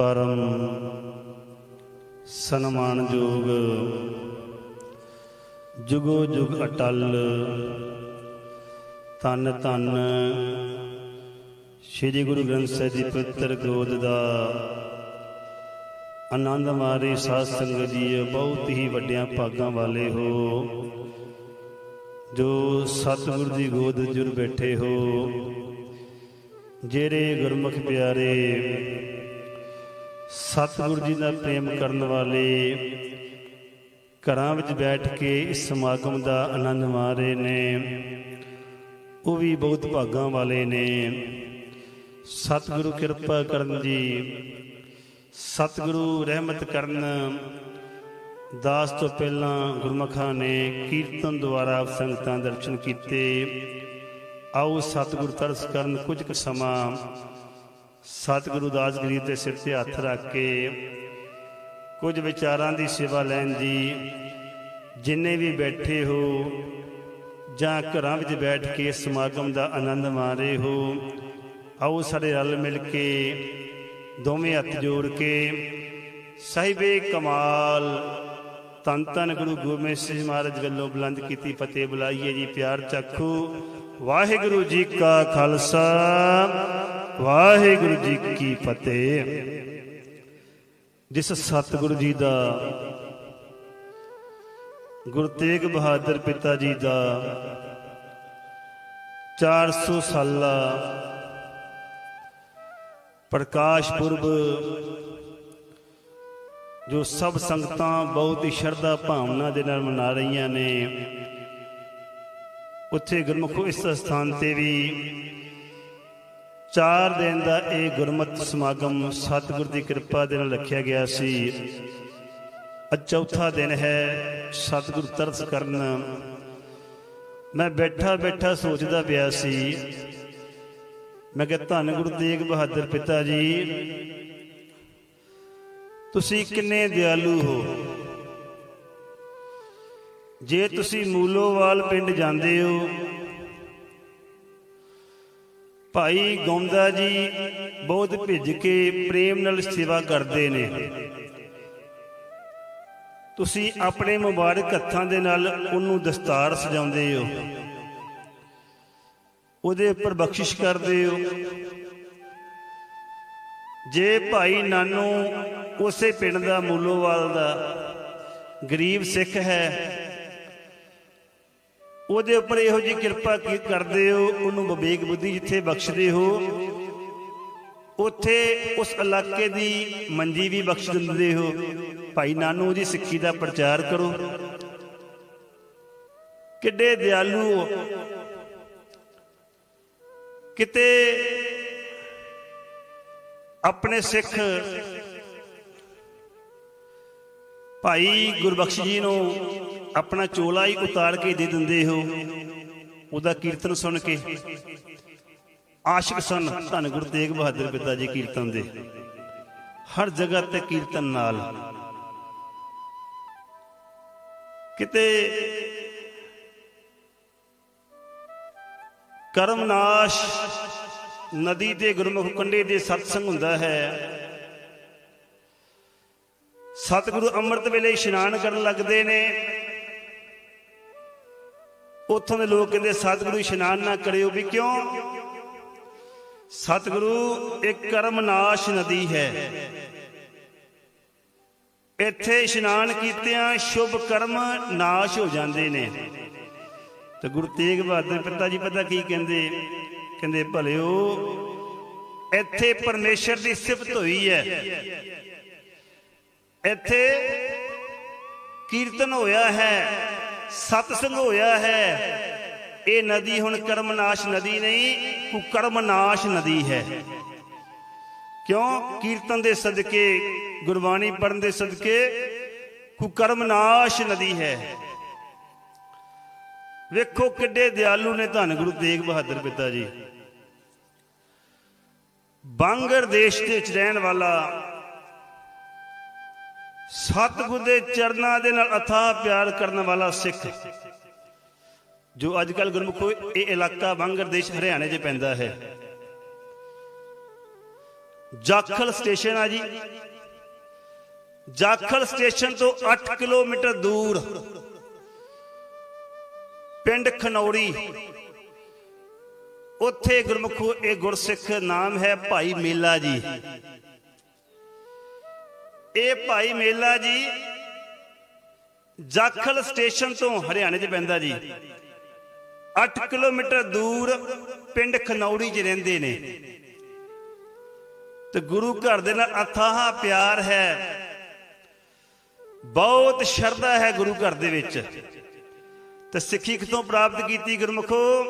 ਪਰਮ ਸਨਮਾਨਯੋਗ ਜੁਗੋ। ਜੁਗ ਅਟਲ ਤਨ ਤਨ ਸ੍ਰੀ ਗੁਰੂ ਗ੍ਰੰਥ ਸਾਹਿਬ ਜੀ ਪਵਿੱਤਰ ਗੋਦ ਦਾ ਆਨੰਦ ਮਾਰੇ ਸਾਧ ਸੰਗਤ ਜੀ, ਬਹੁਤ ਹੀ ਵੱਡਿਆਂ ਭਾਗਾਂ ਵਾਲੇ ਹੋ। ਜੋ ਸਤਿਗੁਰ ਦੀ ਗੋਦ ਜੁਰ ਬੈਠੇ ਹੋ। ਜਿਹੜੇ ਗੁਰਮੁਖ ਪਿਆਰੇ ਸਤਿਗੁਰੂ ਜੀ ਦਾ ਪ੍ਰੇਮ ਕਰਨ ਵਾਲੇ ਘਰਾਂ ਵਿੱਚ ਬੈਠ ਕੇ ਇਸ ਸਮਾਗਮ ਦਾ ਆਨੰਦ ਮਾਣ ਰਹੇ ਨੇ। ਉਹ ਵੀ ਬਹੁਤ ਭਾਗਾਂ ਵਾਲੇ ਨੇ। ਸਤਿਗੁਰੂ ਕਿਰਪਾ ਕਰਨ ਜੀ। ਸਤਿਗੁਰੂ ਰਹਿਮਤ ਕਰਨ। ਦਾਸ ਤੋਂ ਪਹਿਲਾਂ ਗੁਰਮਖਾਂ ਨੇ ਕੀਰਤਨ ਦੁਆਰਾ ਸੰਗਤਾਂ ਦਰਸ਼ਨ ਕੀਤੇ। ਆਓ ਸਤਿਗੁਰੂ ਤਰਸ ਕਰਨ ਕੁਝ ਕੁ ਸਮਾਂ ਸਤਿਗੁਰੂ ਦਾਸ ਗਰੀਬ ਦੇ ਸਿਰ ਤੇ ਹੱਥ ਰੱਖ ਕੇ ਕੁਝ ਵਿਚਾਰਾਂ ਦੀ ਸੇਵਾ ਲੈਣ ਦੀ ਜਿੰਨੇ ਵੀ ਬੈਠੇ ਹੋ ਜਾਂ ਘਰਾਂ ਵਿੱਚ ਬੈਠ ਕੇ ਸਮਾਗਮ ਦਾ ਆਨੰਦ ਮਾਣ ਰਹੇ ਹੋ, ਆਓ ਸਾਡੇ ਰਲ ਮਿਲ ਕੇ ਦੋਵੇਂ ਹੱਥ ਜੋੜ ਕੇ ਸਾਹਿਬੇ ਕਮਾਲ ਤਨ ਤਨ ਗੁਰੂ ਗੋਬਿੰਦ ਸਿੰਘ ਮਹਾਰਾਜ ਵੱਲੋਂ ਬੁਲੰਦ ਕੀਤੀ ਫਤਿਹ ਬੁਲਾਈਏ ਜੀ, ਪਿਆਰ ਚੱਖੋ ਵਾਹਿਗੁਰੂ ਜੀ ਕਾ ਖਾਲਸਾ। ਵਾਹਿਗੁਰੂ ਜੀ ਕੀ ਫਤਿਹ। ਜਿਸ ਸਤਿਗੁਰੂ ਜੀ ਦਾ, ਗੁਰੂ ਤੇਗ ਬਹਾਦਰ ਪਿਤਾ ਜੀ ਦਾ 400 ਸਾਲਾ ਪ੍ਰਕਾਸ਼ ਪੁਰਬ, ਜੋ ਸਭ ਸੰਗਤਾਂ ਬਹੁਤ ਹੀ ਸ਼ਰਧਾ ਭਾਵਨਾ ਦੇ ਨਾਲ ਮਨਾ ਰਹੀਆਂ ਨੇ, ਉੱਥੇ ਗੁਰਮੁਖੋ ਇਸ ਸਥਾਨ ਤੇ ਵੀ ਚਾਰ ਦਿਨ ਦਾ ਇਹ ਗੁਰਮਤਿ ਸਮਾਗਮ ਸਤਿਗੁਰ ਦੀ ਕਿਰਪਾ ਦੇ ਨਾਲ ਰੱਖਿਆ ਗਿਆ ਸੀ। ਅੱਜ ਚੌਥਾ ਦਿਨ ਹੈ ਸਤਿਗੁਰ ਤਰਸ ਕਰਨ। ਮੈਂ ਬੈਠਾ ਬੈਠਾ ਸੋਚਦਾ ਪਿਆ ਸੀ। ਮੈਂ ਕਿਹਾ, ਧੰਨ ਗੁਰੂ ਤੇਗ ਬਹਾਦਰ ਪਿਤਾ ਜੀ, ਤੁਸੀਂ ਕਿੰਨੇ ਦਿਆਲੂ ਹੋ? ਜੇ ਤੁਸੀਂ ਮੂਲੋਵਾਲ ਪਿੰਡ ਜਾਂਦੇ ਹੋ ਭਾਈ ਗੌਂਦਾ ਜੀ ਬਹੁਤ ਭਿੱਜ ਕੇ ਪ੍ਰੇਮ ਨਾਲ ਸੇਵਾ ਕਰਦੇ ਨੇ। ਤੁਸੀਂ ਆਪਣੇ ਮੁਬਾਰਕ ਹੱਥਾਂ ਦੇ ਨਾਲ ਉਹਨੂੰ ਦਸਤਾਰ ਸਜਾਉਂਦੇ ਹੋ। ਉਹਦੇ ਉੱਪਰ ਬਖਸ਼ਿਸ਼ ਕਰਦੇ ਹੋ। ਜੇ ਭਾਈ ਨਾਨੂ ਉਸੇ ਪਿੰਡ ਦਾ ਮੂਲੋਵਾਲ ਦਾ ਗਰੀਬ ਸਿੱਖ ਹੈ ਉਹਦੇ ਉੱਪਰ ਇਹੋ ਜੀ ਕਿਰਪਾ ਕੀ ਕਰਦੇ ਹੋ? ਉਹਨੂੰ ਵਿਵੇਕ ਬੁੱਧੀ ਜਿੱਥੇ ਬਖਸ਼ਦੇ ਹੋ, ਉੱਥੇ ਉਸ ਇਲਾਕੇ ਦੀ ਮੰਜੀ ਵੀ ਬਖਸ਼ ਦਿੰਦੇ ਹੋ। ਭਾਈ ਨਾਨੂ ਦੀ ਸਿੱਖੀ ਦਾ ਪ੍ਰਚਾਰ ਕਰੋ। ਕਿੱਡੇ ਦਿਆਲੂ ਹੋ। ਕਿਤੇ ਆਪਣੇ ਸਿੱਖ ਭਾਈ ਗੁਰਬਖਸ਼ ਜੀ ਨੂੰ ਆਪਣਾ ਚੋਲਾ ਹੀ ਉਤਾਰ ਕੇ ਦੇ ਦਿੰਦੇ ਹੋ। ਉਹਦਾ ਕੀਰਤਨ ਸੁਣ ਕੇ ਆਸ਼ਿਕ ਸਨ, ਧੰਨ ਗੁਰੂ ਤੇਗ ਬਹਾਦਰ ਪਿਤਾ ਜੀ ਕੀਰਤਨ ਦੇ। ਹਰ ਜਗ੍ਹਾ ਤੇ ਕੀਰਤਨ ਨਾਲ। ਕਿਤੇ ਕਰਮਨਾਸ਼ ਨਦੀ ਦੇ ਗੁਰਮੁਖ ਕੰਡੇ ਦੇ ਸਤਸੰਗ ਹੁੰਦਾ ਹੈ। ਸਤਿਗੁਰੂ ਅੰਮ੍ਰਿਤ ਵੇਲੇ ਇਸ਼ਨਾਨ ਕਰਨ ਲੱਗਦੇ ਨੇ। ਉੱਥੋਂ ਦੇ ਲੋਕ ਕਹਿੰਦੇ, ਸਤਿਗੁਰੂ ਇਸ਼ਨਾਨ ਨਾ ਕਰਿਓ ਵੀ ਕਿਉਂ? ਸਤਿਗੁਰੂ ਇੱਕ ਕਰਮਨਾਸ਼ ਨਦੀ ਹੈ। ਇੱਥੇ ਇਸ਼ਨਾਨ ਕੀਤਿਆਂ ਸ਼ੁਭ ਕਰਮ ਨਾਸ਼ ਹੋ ਜਾਂਦੇ ਨੇ। ਤੇ ਗੁਰੂ ਤੇਗ ਬਹਾਦਰ ਪਿਤਾ ਜੀ ਪਤਾ ਕੀ ਕਹਿੰਦੇ? ਕਹਿੰਦੇ, ਭਲਿਓ, ਇੱਥੇ ਪਰਮੇਸ਼ਰ ਦੀ ਸਿਫਤ ਹੋਈ ਹੈ। ਇੱਥੇ ਕੀਰਤਨ ਹੋਇਆ ਹੈ। ਸਤਸੰਗ ਹੋਇਆ ਹੈ। ਇਹ ਨਦੀ ਹੁਣ ਕਰਮਨਾਸ਼ ਨਦੀ ਨਹੀਂ ਕੁਕਰਮਨਾਸ਼ ਨਦੀ ਹੈ। ਕਿਉਂ? ਕੀਰਤਨ ਦੇ ਸਦਕੇ, ਗੁਰਬਾਣੀ ਪੜਨ ਦੇ ਸਦਕੇ ਕੁਕਰਮਨਾਸ਼ ਨਦੀ ਹੈ। ਵੇਖੋ ਕਿੱਡੇ ਦਿਆਲੂ ਨੇ ਧੰਨ ਗੁਰੂ ਤੇਗ ਬਹਾਦਰ ਪਿਤਾ ਜੀ। ਬਾਂਗਰ ਦੇਸ਼ ਦੇ ਵਿੱਚ ਰਹਿਣ ਵਾਲਾ ਸਤਿਗੁਰ ਦੇ ਚਰਨਾਂ ਦੇ ਨਾਲ ਅਥਾਹ ਪਿਆਰ ਕਰਨ ਵਾਲਾ ਸਿੱਖ। ਜੋ ਅੱਜ ਕੱਲ ਗੁਰਮੁਖੋ, ਇਹ ਇਲਾਕਾ ਬਾਂਗਰ ਦੇਸ਼ ਹਰਿਆਣੇ 'ਚ ਪੈਂਦਾ ਹੈ। ਜਾਖਲ ਸਟੇਸ਼ਨ ਆ ਜੀ। ਜਾਖਲ ਸਟੇਸ਼ਨ ਤੋਂ 8 ਕਿਲੋਮੀਟਰ ਦੂਰ। ਪਿੰਡ ਖਨੌਰੀ। ਉੱਥੇ ਗੁਰਮੁਖੋ, ਇਹ ਗੁਰਸਿੱਖ ਨਾਮ ਹੈ ਭਾਈ ਮੇਲਾ ਜੀ। ਇਹ ਭਾਈ ਮੇਲਾ ਜੀ ਜਾਖਲ ਸਟੇਸ਼ਨ ਤੋਂ ਹਰਿਆਣੇ 'ਚ ਪੈਂਦਾ ਜੀ। 8 ਕਿਲੋਮੀਟਰ ਦੂਰ ਪਿੰਡ ਖਨੌੜੀ 'ਚ ਰਹਿੰਦੇ ਨੇ। ਤੇ ਗੁਰੂ ਘਰ ਦੇ ਨਾਲ ਅਥਾਹ ਪਿਆਰ ਹੈ। ਬਹੁਤ ਸ਼ਰਧਾ ਹੈ ਗੁਰੂ ਘਰ ਦੇ ਵਿੱਚ। ਤੇ ਸਿੱਖੀ ਕਿਥੋਂ ਪ੍ਰਾਪਤ ਕੀਤੀ ਗੁਰਮੁਖੋ?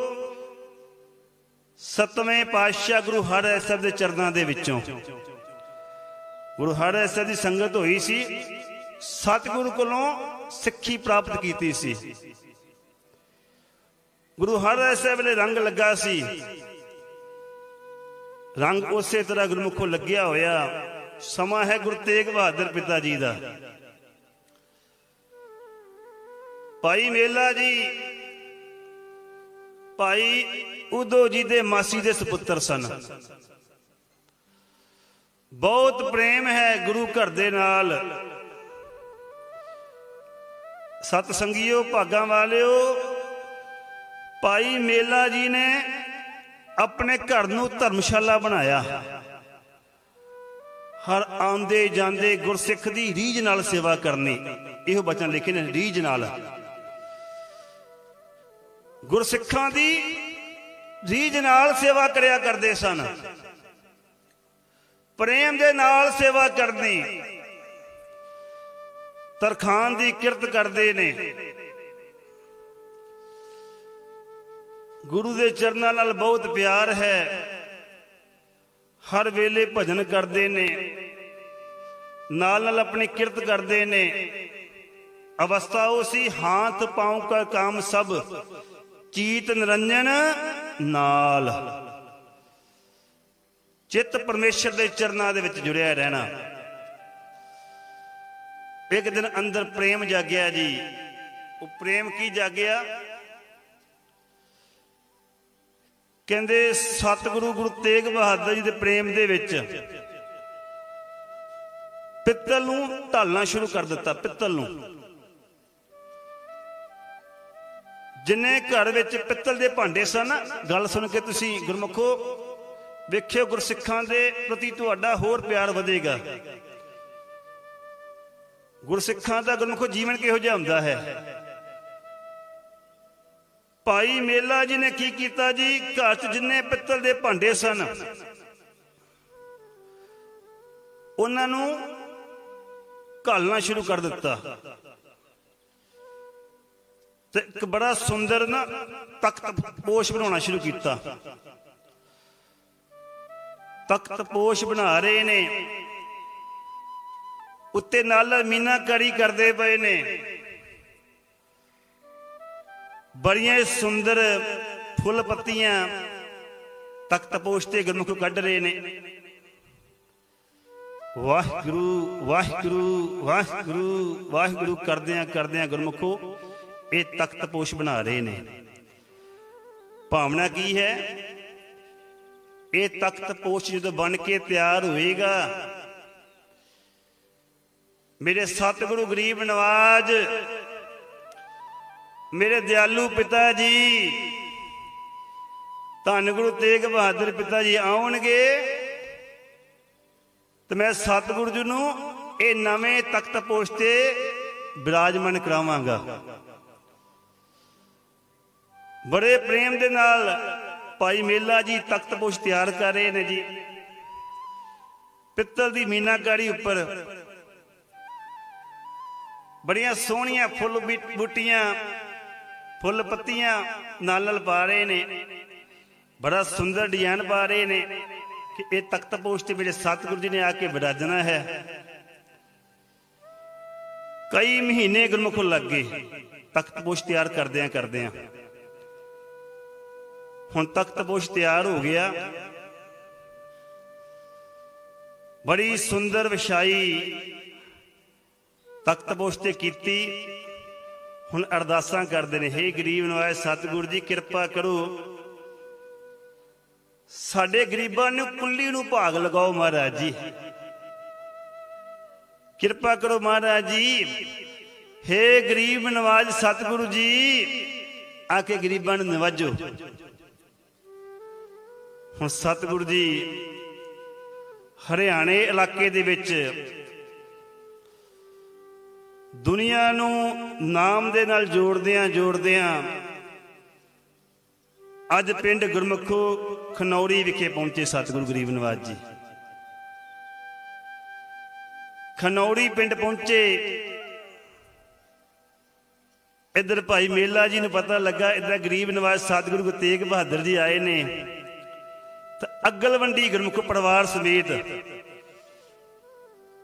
ਸਤਵੇਂ ਪਾਤਸ਼ਾਹ ਗੁਰੂ ਹਰਿ ਸਾਹਿਬ ਦੇ ਚਰਨਾਂ ਦੇ ਵਿੱਚੋਂ। ਗੁਰੂ ਹਰਿ ਸਾਹਿਬ ਦੀ ਸੰਗਤ ਹੋਈ ਸੀ, ਸਤਿਗੁਰੂ ਕੋਲੋਂ ਸਿੱਖੀ ਪ੍ਰਾਪਤ ਕੀਤੀ ਸੀ। ਗੁਰੂ ਹਰਿ ਸਾਹਿਬ ਨੇ ਰੰਗ ਲੱਗਾ ਸੀ। ਰੰਗ ਉਸੇ ਤਰ੍ਹਾਂ ਗੁਰਮੁਖੋਂ ਲੱਗਿਆ ਹੋਇਆ। ਸਮਾਂ ਹੈ ਗੁਰੂ ਤੇਗ ਬਹਾਦਰ ਪਿਤਾ ਜੀ ਦਾ। ਭਾਈ ਮੇਲਾ ਜੀ, ਭਾਈ ਉਦੋ ਜੀ ਦੇ ਮਾਸੀ ਦੇ ਸੁਪੁੱਤਰ ਸਨ। ਬਹੁਤ ਪ੍ਰੇਮ ਹੈ ਗੁਰੂ ਘਰ ਦੇ ਨਾਲ। ਸਤ ਸੰਗੀਓ ਭਾਗਾਂ ਵਾਲਿਓ, ਭਾਈ ਮੇਲਾ ਜੀ ਨੇ ਆਪਣੇ ਘਰ ਨੂੰ ਧਰਮਸ਼ਾਲਾ ਬਣਾਇਆ। ਹਰ ਆਉਂਦੇ ਜਾਂਦੇ ਗੁਰਸਿੱਖ ਦੀ ਰੀਝ ਨਾਲ ਸੇਵਾ ਕਰਨੀ। ਇਹੋ ਬਚਨ ਲਿਖੇ ਨੇ ਰੀਝ ਨਾਲ। ਗੁਰਸਿੱਖਾਂ ਦੀ ਰੀਝ ਨਾਲ ਸੇਵਾ ਕਰਿਆ ਕਰਦੇ ਸਨ। ਪ੍ਰੇਮ ਦੇ ਨਾਲ ਸੇਵਾ ਕਰਨੀ। ਤਰਖਾਨ ਦੀ ਕਿਰਤ ਕਰਦੇ ਨੇ। ਗੁਰੂ ਦੇ ਚਰਨਾਂ ਨਾਲ ਬਹੁਤ ਪਿਆਰ ਹੈ। ਹਰ ਵੇਲੇ ਭਜਨ ਕਰਦੇ ਨੇ। ਨਾਲ ਨਾਲ ਆਪਣੀ ਕਿਰਤ ਕਰਦੇ ਨੇ। ਅਵਸਥਾ ਉਹ ਸੀ, ਹਾਥ ਪਾਉ ਕਾ ਕਾਮ ਸਭ, ਚੀਤ ਨਿਰੰਜਨ ਨਾਲ। ਚਿੱਤ ਪਰਮੇਸ਼ਰ ਦੇ ਚਰਨਾਂ ਦੇ ਵਿੱਚ ਜੁੜਿਆ ਰਹਿਣਾ। ਇੱਕ ਦਿਨ ਅੰਦਰ ਪ੍ਰੇਮ ਜਾਗਿਆ ਜੀ। ਉਹ ਪ੍ਰੇਮ ਕੀ ਜਾਗਿਆ? ਕਹਿੰਦੇ, ਸਤਿਗੁਰੂ ਗੁਰੂ ਤੇਗ ਬਹਾਦਰ ਜੀ ਦੇ ਪ੍ਰੇਮ ਦੇ ਵਿੱਚ ਪਿੱਤਲ ਨੂੰ ਢਾਲਣਾ ਸ਼ੁਰੂ ਕਰ ਦਿੱਤਾ, ਪਿੱਤਲ ਨੂੰ। ਜਿੰਨੇ ਘਰ ਵਿੱਚ ਪਿੱਤਲ ਦੇ ਭਾਂਡੇ ਸਨ, ਗੱਲ ਸੁਣ ਕੇ ਤੁਸੀਂ ਗੁਰਮੁਖੋ ਵੇਖਿਓ ਗੁਰਸਿੱਖਾਂ ਦੇ ਪ੍ਰਤੀ ਤੁਹਾਡਾ ਹੋਰ ਪਿਆਰ ਵਧੇਗਾ। ਗੁਰਸਿੱਖਾਂ ਦਾ ਗੁਰਮੁਖ ਜੀਵਨ ਕਿਹੋ ਜਿਹਾ ਹੁੰਦਾ ਹੈ? ਭਾਈ ਮੇਲਾ ਜੀ ਨੇ ਕੀ ਕੀਤਾ ਜੀ? ਘਰ 'ਚ ਜਿੰਨੇ ਪਿੱਤਲ ਦੇ ਭਾਂਡੇ ਸਨ, ਉਹਨਾਂ ਨੂੰ ਘਾਲਣਾ ਸ਼ੁਰੂ ਕਰ ਦਿੱਤਾ। ਤੇ ਇੱਕ ਬੜਾ ਸੁੰਦਰ ਨਾ ਤਖਤ ਪੋਸ਼ ਬਣਾਉਣਾ ਸ਼ੁਰੂ ਕੀਤਾ। ਤਖਤ ਪੋਸ਼ ਬਣਾ ਰਹੇ ਨੇ। ਉੱਤੇ ਨਾਲ ਮੀਨਾਕਾਰੀ ਕਰਦੇ ਪਏ ਨੇ। ਬੜੀਆਂ ਸੁੰਦਰ ਫੁੱਲ ਪੱਤੀਆਂ ਤਖਤ ਪੋਸ਼ ਤੇ ਗੁਰਮੁਖ ਕੱਢ ਰਹੇ ਨੇ। ਵਾਹਿਗੁਰੂ ਵਾਹਿਗੁਰੂ ਵਾਹਿਗੁਰੂ ਵਾਹਿਗੁਰੂ ਕਰਦਿਆਂ ਕਰਦਿਆਂ ਗੁਰਮੁਖੋ, ਇਹ ਤਖਤ ਪੋਸ਼ ਬਣਾ ਰਹੇ ਨੇ। ਭਾਵਨਾ ਕੀ ਹੈ? ਇਹ ਤਖਤ ਪੋਸ਼ ਜਦੋਂ ਬਣ ਕੇ ਤਿਆਰ ਹੋਏਗਾ। ਮੇਰੇ ਸਤਿਗੁਰੂ ਗਰੀਬ ਨਵਾਜ, ਮੇਰੇ ਦਿਆਲੂ ਪਿਤਾ ਜੀ, ਧੰਨ ਗੁਰੂ ਤੇਗ ਬਹਾਦਰ ਪਿਤਾ ਜੀ ਆਉਣਗੇ ਤੇ ਮੈਂ ਸਤਿਗੁਰੂ ਜੀ ਨੂੰ ਇਹ ਨਵੇਂ ਤਖਤ ਪੋਸ਼ ਤੇ ਬਿਰਾਜਮਾਨ ਕਰਾਵਾਂਗਾ। ਬੜੇ ਪ੍ਰੇਮ ਦੇ ਨਾਲ ਭਾਈ ਮੇਲਾ ਜੀ, ਤਖਤ ਪੋਸ਼ ਤਿਆਰ ਕਰ ਰਹੇ ਨੇ ਜੀ। ਪਿੱਤਲ ਦੀ ਮੀਨਾਕਾਰੀ ਉੱਪਰ। ਬੜੀਆਂ ਸੋਹਣੀਆਂ ਫੁੱਲ ਬੂਟੀਆਂ, ਫੁੱਲ ਪੱਤੀਆਂ ਨਾਲ ਨਾਲ ਪਾ ਰਹੇ ਨੇ। ਬੜਾ ਸੁੰਦਰ ਡਿਜ਼ਾਈਨ ਪਾ ਰਹੇ ਨੇ ਕਿ ਇਹ ਤਖਤ ਪੋਸ਼ ਤੇ ਮੇਰੇ ਸਤਿਗੁਰੂ ਜੀ ਨੇ ਆ ਕੇ ਵਿਰਾਜਣਾ ਹੈ। ਕਈ ਮਹੀਨੇ ਗੁਰਮੁਖ ਲੱਗ ਗਏ। ਤਖਤ ਪੋਸ਼ ਤਿਆਰ ਕਰਦਿਆਂ ਕਰਦਿਆਂ। ਹੁਣ ਤਖਤ ਪੋਸ਼ ਤਿਆਰ ਹੋ ਗਿਆ। ਬੜੀ ਸੁੰਦਰ ਵਿਛਾਈ ਤਖਤ ਪੋਸ਼ ਤੇ ਕੀਤੀ। ਹੁਣ ਅਰਦਾਸਾਂ ਕਰਦੇ ਨੇ, ਹੇ ਗਰੀਬ ਨਵਾਜ ਸਤਿਗੁਰੂ ਜੀ, ਕਿਰਪਾ ਕਰੋ। ਸਾਡੇ ਗਰੀਬਾਂ ਨੂੰ ਕੁੱਲੀ ਨੂੰ ਭਾਗ ਲਗਾਓ ਮਹਾਰਾਜ ਜੀ। ਕਿਰਪਾ ਕਰੋ ਮਹਾਰਾਜ ਜੀ। ਹੇ ਗਰੀਬ ਨਵਾਜ ਸਤਿਗੁਰੂ ਜੀ, ਆ ਕੇ ਗਰੀਬਾਂ ਨੂੰ ਨਿਵਾਜੋ। ਹੁਣ ਸਤਿਗੁਰੂ ਜੀ ਹਰਿਆਣੇ ਇਲਾਕੇ ਦੇ ਵਿੱਚ ਦੁਨੀਆ ਨੂੰ ਨਾਮ ਦੇ ਨਾਲ ਜੋੜਦਿਆਂ ਜੋੜਦਿਆਂ ਅੱਜ ਪਿੰਡ ਗੁਰਮੁਖੋ ਖਨੌਰੀ ਵਿਖੇ ਪਹੁੰਚੇ ਸਤਿਗੁਰੂ ਗਰੀਬ ਨਵਾਜ ਜੀ। ਖਨੌਰੀ ਪਿੰਡ ਪਹੁੰਚੇ। ਇੱਧਰ ਭਾਈ ਮੇਲਾ ਜੀ ਨੂੰ ਪਤਾ ਲੱਗਾ, ਇੱਧਰ ਗਰੀਬ ਨਵਾਜ ਸਤਿਗੁਰੂ ਗੁਰੂ ਤੇਗ ਬਹਾਦਰ ਜੀ ਆਏ ਨੇ। ਤਾਂ ਅਗਲਵੰਡੀ ਗੁਰਮੁਖ ਪਰਿਵਾਰ ਸਮੇਤ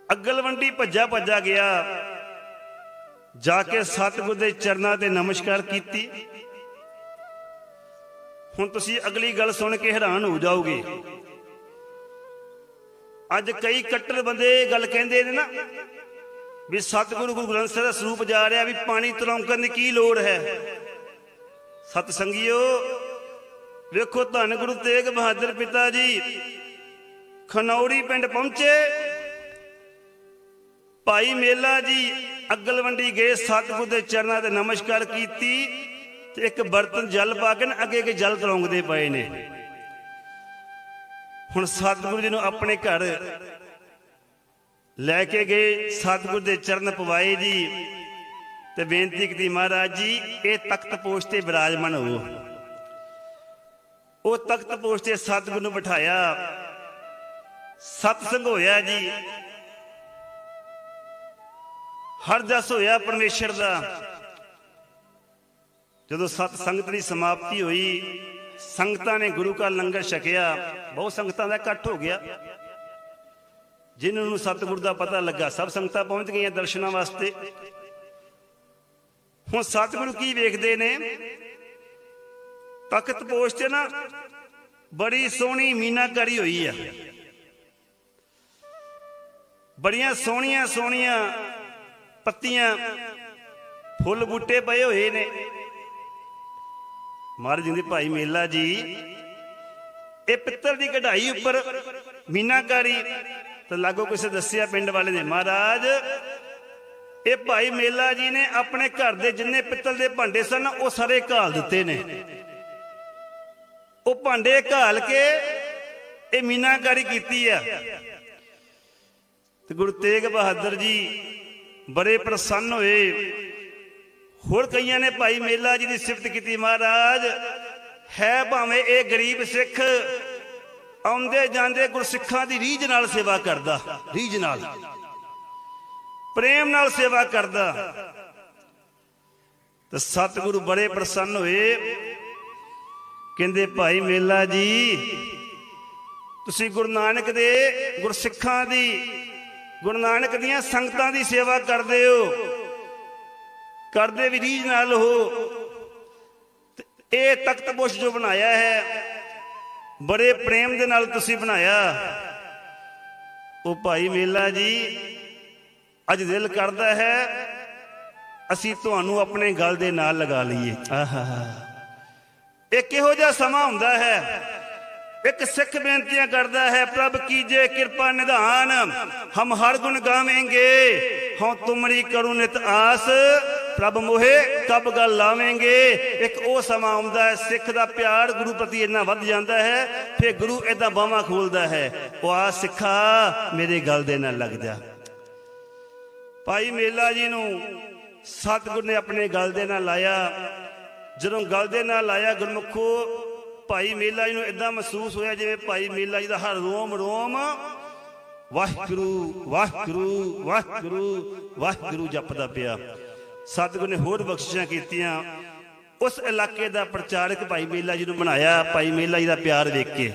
ਅਗਲਵੰਡੀ ਭੱਜਾ ਭੱਜਾ ਗਿਆ, ਜਾ ਕੇ ਸਤਿਗੁਰ ਦੇ ਚਰਨਾਂ ਤੇ ਨਮਸਕਾਰ ਕੀਤੀ। ਹੁਣ ਤੁਸੀਂ ਅਗਲੀ ਗੱਲ ਸੁਣ ਕੇ ਹੈਰਾਨ ਹੋ ਜਾਓਗੇ। ਅੱਜ ਕਈ ਕੱਟੜ ਬੰਦੇ ਇਹ ਗੱਲ ਕਹਿੰਦੇ ਨੇ ਨਾ ਵੀ ਸਤਿਗੁਰੂ ਗੁਰੂ ਗ੍ਰੰਥ ਸਾਹਿਬ ਦਾ ਸਰੂਪ ਜਾ ਰਿਹਾ ਵੀ ਪਾਣੀ ਤਰੌਂਕਣ ਦੀ ਕੀ ਲੋੜ ਹੈ। ਸਤ ਸੰਗਿਓ ਵੇਖੋ ਧੰਨ ਗੁਰੂ ਤੇਗ ਬਹਾਦਰ ਪਿਤਾ ਜੀ ਖਨੌੜੀ ਪਿੰਡ ਪਹੁੰਚੇ। ਭਾਈ ਮੇਲਾ ਜੀ ਅਗਲਵੰਡੀ ਗਏ ਸਤਿਗੁਰ ਦੇ ਚਰਨਾਂ ਤੇ ਨਮਸਕਾਰ ਕੀਤੀ ਤੇ ਇੱਕ ਬਰਤਨ ਜਲ ਪਾ ਕੇ ਨਾ ਅੱਗੇ ਅੱਗੇ ਜਲ ਤਰੋਂਗਦੇ ਪਏ ਨੇ। ਹੁਣ ਸਤਿਗੁਰੂ ਜੀ ਨੂੰ ਆਪਣੇ ਘਰ ਲੈ ਕੇ ਗਏ ਸਤਿਗੁਰ ਦੇ ਚਰਨ ਪਵਾਏ ਜੀ। ਤੇ ਬੇਨਤੀ ਕੀਤੀ ਮਹਾਰਾਜ ਜੀ, ਇਹ ਤਖਤ ਪੋਸ਼ ਤੇ ਬਿਰਾਜਮਾਨ ਹੋ। ਉਹ ਤਖਤ ਪੋਸ਼ ਤੇ ਸਤਿਗੁਰ ਨੂੰ ਬਿਠਾਇਆ। ਸਤਸੰਗ ਹੋਇਆ ਜੀ। ਹਰ ਜਸ ਹੋਇਆ ਪਰਮੇਸ਼ਰ ਦਾ। ਜਦੋਂ ਸਤ ਸੰਗਤ ਦੀ ਸਮਾਪਤੀ ਹੋਈ, ਸੰਗਤਾਂ ਨੇ ਗੁਰੂ ਕਾ ਲੰਗਰ ਛਕਿਆ। ਬਹੁਤ ਸੰਗਤਾਂ ਦਾ ਇਕੱਠ ਹੋ ਗਿਆ। ਜਿਨ੍ਹਾਂ ਨੂੰ ਸਤਿਗੁਰ ਦਾ ਪਤਾ ਲੱਗਾ, ਸਭ ਸੰਗਤਾਂ ਪਹੁੰਚ ਗਈਆਂ ਦਰਸ਼ਨਾਂ ਵਾਸਤੇ। ਹੁਣ ਸਤਿਗੁਰੂ ਕੀ ਵੇਖਦੇ ਨੇ? ਤਖਤ ਪੋਸ਼ ਤੇ ਨਾ ਬੜੀ ਸੋਹਣੀ ਮੀਨਾਕਾਰੀ ਹੋਈ ਆ। ਬੜੀਆਂ ਸੋਹਣੀਆਂ ਸੋਹਣੀਆਂ ਪੱਤੀਆਂ, ਫੁੱਲ ਬੂਟੇ ਪਏ ਹੋਏ ਨੇ। ਮਹਾਰਾਜ ਦੇ ਭਾਈ ਮੇਲਾ ਜੀ, ਇਹ ਪਿੱਤਲ ਦੀ ਕਢਾਈ ਉੱਪਰ ਮੀਨਾਕਾਰੀ ਤੇ ਲਾਗੋ ਕਿਸੇ ਦੱਸਿਆ ਪਿੰਡ ਵਾਲੇ ਨੇ। ਮਹਾਰਾਜ, ਇਹ ਭਾਈ ਮੇਲਾ ਜੀ ਨੇ ਆਪਣੇ ਘਰ ਦੇ ਜਿੰਨੇ ਪਿੱਤਲ ਦੇ ਭਾਂਡੇ ਸਨ, ਉਹ ਸਾਰੇ ਘਾਲ ਦਿੱਤੇ ਨੇ। ਉਹ ਭਾਂਡੇ ਘਾਲ ਕੇ ਇਹ ਮੀਨਾਕਾਰੀ ਕੀਤੀ ਆ। ਤੇ ਗੁਰੂ ਤੇਗ ਬਹਾਦਰ ਜੀ ਬੜੇ ਪ੍ਰਸੰਨ ਹੋਏ। ਹੋਰ ਕਈਆਂ ਨੇ ਭਾਈ ਮੇਲਾ ਜੀ ਦੀ ਸਿਫਤ ਕੀਤੀ, ਮਹਾਰਾਜ। ਹੈ ਭਾਵੇਂ ਇਹ ਗਰੀਬ ਸਿੱਖ ਆਉਂਦੇ ਜਾਂਦੇ ਗੁਰਸਿੱਖਾਂ ਦੀ ਰੀਝ ਨਾਲ ਸੇਵਾ ਕਰਦਾ, ਰੀਝ ਨਾਲ। ਪ੍ਰੇਮ ਨਾਲ ਸੇਵਾ ਕਰਦਾ। ਤੇ ਸਤਿਗੁਰੂ ਬੜੇ ਪ੍ਰਸੰਨ ਹੋਏ। ਕਹਿੰਦੇ, ਭਾਈ ਮੇਲਾ ਜੀ, ਤੁਸੀਂ ਗੁਰੂ ਨਾਨਕ ਦੇ ਗੁਰਸਿੱਖਾਂ ਦੀ, ਗੁਰੂ ਨਾਨਕ ਦੀਆਂ ਸੰਗਤਾਂ ਦੀ ਸੇਵਾ ਕਰਦੇ ਹੋ। ਕਰਦੇ ਵੀ ਰੀਝ ਨਾਲ ਹੋ। ਇਹ ਤਖਤ ਬੁਸ਼ ਜੋ ਬਣਾਇਆ ਹੈ, ਬੜੇ ਪ੍ਰੇਮ ਦੇ ਨਾਲ ਤੁਸੀਂ ਬਣਾਇਆ। ਉਹ ਭਾਈ ਮੇਲਾ ਜੀ, ਅੱਜ ਦਿਲ ਕਰਦਾ ਹੈ, ਅਸੀਂ ਤੁਹਾਨੂੰ ਆਪਣੇ ਗਲ ਦੇ ਨਾਲ ਲਗਾ ਲਈਏ। ਆਹਾ ਇਹ ਕਿਹੋ ਜਿਹਾ ਸਮਾਂ ਹੁੰਦਾ ਹੈ? ਇੱਕ ਸਿੱਖ ਬੇਨਤੀਆਂ ਕਰਦਾ ਹੈ, ਪ੍ਰਭ ਕੀਜੇ ਕਿਰਪਾ ਨਿਧਾਨ, ਹਮ ਹਰ ਗੁਣ ਗਾਵੇਂਗੇ। ਹਉ ਤੁਮਰੀ ਕਰੁ ਨਿਤ ਆਸ, ਪ੍ਰਭ ਮੋਹੇ ਕਬ ਗੱਲ ਲਾਵੇਂਗੇ। ਇੱਕ ਉਹ ਸਮਾਂ ਆਉਂਦਾ ਹੈ, ਸਿੱਖ ਦਾ ਪਿਆਰ ਗੁਰੂ ਪ੍ਰਤੀ ਇੰਨਾ ਵੱਧ ਜਾਂਦਾ ਹੈ, ਫਿਰ ਗੁਰੂ ਇਦਾਂ ਬਾਹਾਂ ਖੋਲਦਾ ਹੈ। ਉਹ ਆ ਸਿੱਖਾ, ਮੇਰੇ ਗੱਲ ਦੇ ਨਾਲ ਲੱਗ ਜਾ। ਭਾਈ ਮੇਲਾ ਜੀ ਨੂੰ ਸਤਿਗੁਰ ਨੇ ਆਪਣੇ ਗਲ ਦੇ ਨਾਲ ਲਾਇਆ। ਜਦੋਂ ਗਲ ਦੇ ਨਾਲ ਲਾਇਆ ਗੁਰਮੁਖੋ, ਭਾਈ ਮੇਲਾ ਜੀ ਨੂੰ ਇਦਾਂ ਮਹਿਸੂਸ ਹੋਇਆ ਜਿਵੇਂ ਭਾਈ ਮੇਲਾ ਜੀ ਦਾ ਹਰ ਰੋਮ ਰੋਮ, ਵਾਹਿਗੁਰੂ ਵਾਹਿਗੁਰੂ ਵਾਹਿਗੁਰੂ ਵਾਹਿਗੁਰੂ ਜਪਦਾ ਪਿਆ। ਸਤਿਗੁਰ ਨੇ ਹੋਰ ਬਖਸ਼ਿਸ਼ਾਂ ਕੀਤੀਆਂ। ਉਸ ਇਲਾਕੇ ਦਾ ਪ੍ਰਚਾਰਕ ਭਾਈ ਮੇਲਾ ਜੀ ਨੂੰ ਬਣਾਇਆ, ਭਾਈ ਮੇਲਾ ਜੀ ਦਾ ਪਿਆਰ ਵੇਖ ਕੇ।